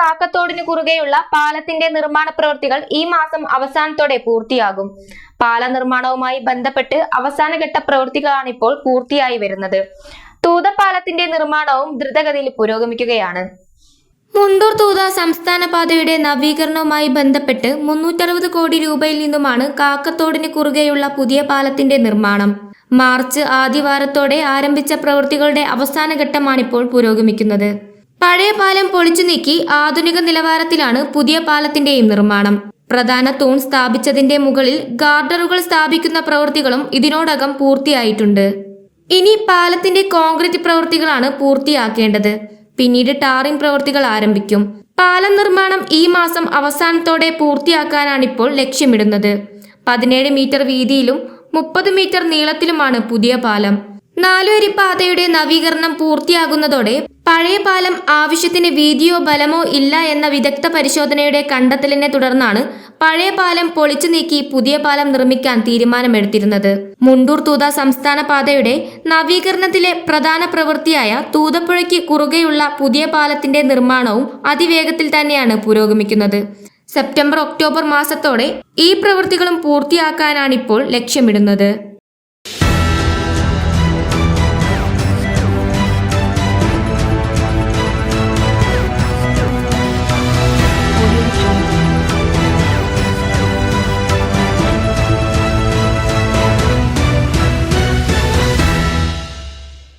കാക്കത്തോടിന് കുറുകെയുള്ള പാലത്തിന്റെ നിർമ്മാണ പ്രവൃത്തികൾ ഈ മാസം അവസാനത്തോടെ പൂർത്തിയാകും. പാല നിർമ്മാണവുമായി ബന്ധപ്പെട്ട് അവസാനഘട്ട പ്രവൃത്തികളാണ് ഇപ്പോൾ പൂർത്തിയായി വരുന്നത്. തൂതപ്പാലത്തിന്റെ നിർമ്മാണവും ദ്രുതഗതിയിൽ പുരോഗമിക്കുകയാണ്. മുണ്ടൂർ തൂത സംസ്ഥാന പാതയുടെ നവീകരണവുമായി ബന്ധപ്പെട്ട് മുന്നൂറ്ററുപത് കോടി രൂപയിൽ നിന്നുമാണ് കാക്കത്തോടിന് കുറുകെയുള്ള പുതിയ പാലത്തിന്റെ നിർമ്മാണം. മാർച്ച് ആദ്യവാരത്തോടെ ആരംഭിച്ച പ്രവൃത്തികളുടെ അവസാന ഘട്ടമാണിപ്പോൾ പുരോഗമിക്കുന്നത്. പഴയ പാലം പൊളിച്ചു നീക്കി ആധുനിക നിലവാരത്തിലാണ് പുതിയ പാലത്തിന്റെയും നിർമ്മാണം. പ്രധാന തൂൺ സ്ഥാപിച്ചതിന്റെ മുകളിൽ ഗാർഡറുകൾ സ്ഥാപിക്കുന്ന പ്രവൃത്തികളും ഇതിനോടകം പൂർത്തിയായിട്ടുണ്ട്. ഇനി പാലത്തിന്റെ കോൺക്രീറ്റ് പ്രവൃത്തികളാണ് പൂർത്തിയാക്കേണ്ടത്. പിന്നീട് ടാറിംഗ് പ്രവൃത്തികൾ ആരംഭിക്കും. പാലം നിർമ്മാണം ഈ മാസം അവസാനത്തോടെ പൂർത്തിയാക്കാനാണ് ഇപ്പോൾ ലക്ഷ്യമിടുന്നത്. പതിനേഴ് മീറ്റർ വീതിയിലും മുപ്പത് മീറ്റർ നീളത്തിലുമാണ് പുതിയ പാലം. നാലുവരി പാതയുടെ നവീകരണം പൂർത്തിയാകുന്നതോടെ പഴയ പാലം ആവശ്യത്തിന് വീതിയോ ബലമോ ഇല്ല എന്ന വിദഗ്ധ പരിശോധനയുടെ കണ്ടെത്തലിനെ തുടർന്നാണ് പഴയ പാലം പൊളിച്ചു നീക്കി പുതിയ പാലം നിർമ്മിക്കാൻ തീരുമാനമെടുത്തിരുന്നത്. മുണ്ടൂർ തൂത സംസ്ഥാന പാതയുടെ നവീകരണത്തിലെ പ്രധാന പ്രവൃത്തിയായ തൂതപ്പുഴയ്ക്ക് കുറുകെയുള്ള പുതിയ പാലത്തിന്റെ നിർമ്മാണവും അതിവേഗത്തിൽ തന്നെയാണ് പുരോഗമിക്കുന്നത്. സെപ്റ്റംബർ ഒക്ടോബർ മാസത്തോടെ ഈ പ്രവൃത്തികളും പൂർത്തിയാക്കാനാണിപ്പോൾ ലക്ഷ്യമിടുന്നത്.